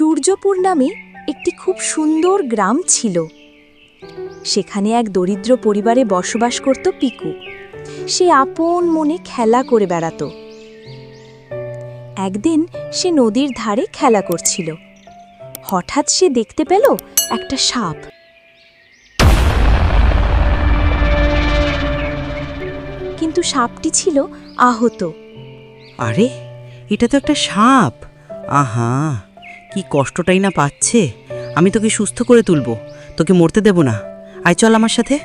সূর্যপুর নামে একটি খুব সুন্দর গ্রাম ছিল। সেখানে এক দরিদ্র পরিবারে বসবাস করত পিকু। সে আপন মনে খেলা করে বেড়াতো। একদিন সে নদীর ধারে খেলা করছিল। হঠাৎ সে দেখতে পেল একটা সাপ। কিন্তু সাপটি ছিল আহত। আরে, এটা তো একটা সাপ। আহা। কি কষ্টটাই না পাচ্ছে? আমি তোকে সুস্থ করে তুলবো। তোকে মরতে দেব না। আয়, চল আমার সাথে।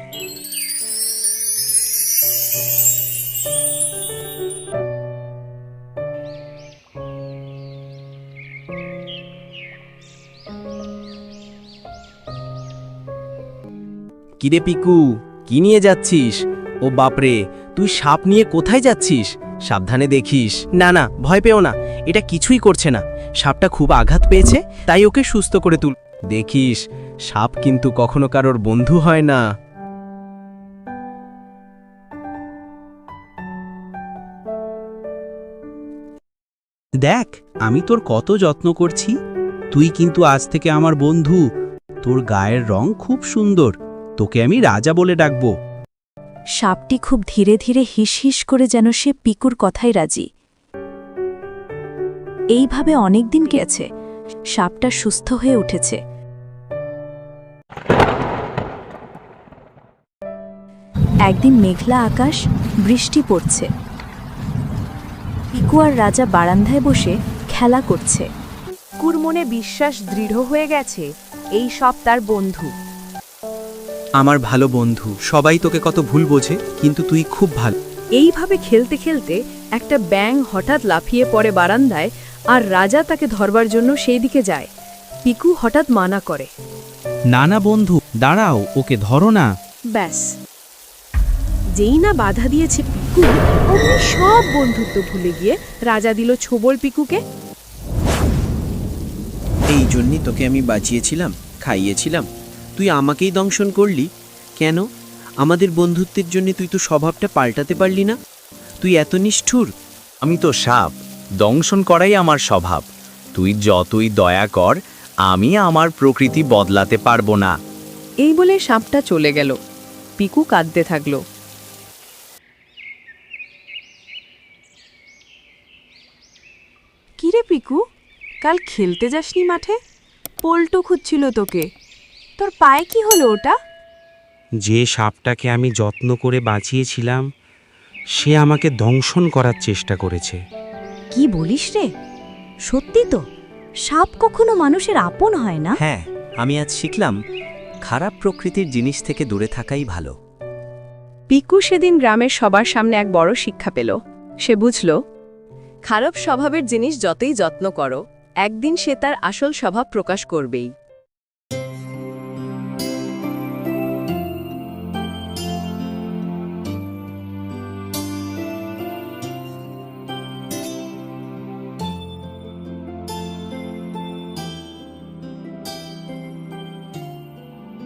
কিরে পিকু, কি নিয়ে যাচ্ছিস? ও বাপরে, তুই সাপ নিয়ে কোথায় যাচ্ছিস? সাবধানে দেখিস। না না, ভয় পেও না, এটা কিছুই করছে না। সাপটা খুব আঘাত পেয়েছে, তাই ওকে সুস্থ করে তুল। দেখিস, সাপ কিন্তু কখনো কারোর বন্ধু হয় না। দেখ, আমি তোর কত যত্ন করছি। তুই কিন্তু আজ থেকে আমার বন্ধু। তোর গায়ের রং খুব সুন্দর। তোকে আমি রাজা বলে ডাকবো। সাপটি খুব ধীরে ধীরে হিস হিস করে যেন সে পিকুর কথাই রাজি। এইভাবে অনেক দিন গেছে, সাপটা সুস্থ হয়ে উঠেছে। একদিন মেঘলা আকাশ, বৃষ্টি পড়ছে। পিকু আর রাজা বারান্দায় বসে খেলা করছে। কুর মনে বিশ্বাস দৃঢ় হয়ে গেছে, এই সব তার বন্ধু। আমার ভালো বন্ধু সবাই তোকে কত ভুল বোঝে কিন্তু তুই খুব ভালো। এইভাবে খেলতে খেলতে একটা ব্যাং হঠাৎ লাফিয়ে পড়ে বারান্দায় আর রাজা তাকে ধরবার জন্য সেই দিকে যায়। পিকু হঠাৎ মানা করে। না না বন্ধু দাঁড়াও ওকে ধরো না। ব্যাস। যেই না বাধা দিয়েছে পিকু অমনি সব বন্ধুত্ব ভুলে গিয়ে রাজা দিল ছোবল পিকুকে। এই জন্যই তোকে আমি বাঁচিয়েছিলাম খাইয়েছিলাম। তুই আমাকেই দংশন করলি? কেন? আমাদের বন্ধুত্বের জন্য তুই তো স্বভাবটা পাল্টাতে পারলি না। তুই এত নিষ্ঠুর। আমি তো সাপ। দংশন করাই আমার স্বভাব। তুই যতই দয়া কর আমি আমার প্রকৃতি বদলাতে পারব না। এই বলে সাপটা চলে গেল। পিকু কাঁদতে থাকল। কিরে পিকু কাল খেলতে যাসনি মাঠে? পল্টু খুঁজছিল তোকে। তোর পায়ে কি হলো ওটা? যে সাপটাকে আমি যত্ন করে বাঁচিয়েছিলাম সে আমাকে দংশন করার চেষ্টা করেছে। কি বলিস রে? সত্যি তো সাপ কখনো মানুষের আপন হয় না? হ্যাঁ আমি আজ শিখলাম খারাপ প্রকৃতির জিনিস থেকে দূরে থাকাই ভালো। পিকু সেদিন গ্রামের সবার সামনে এক বড় শিক্ষা পেল। সে বুঝল খারাপ স্বভাবের জিনিস যতই যত্ন করো একদিন সে তার আসল স্বভাব প্রকাশ করবেই।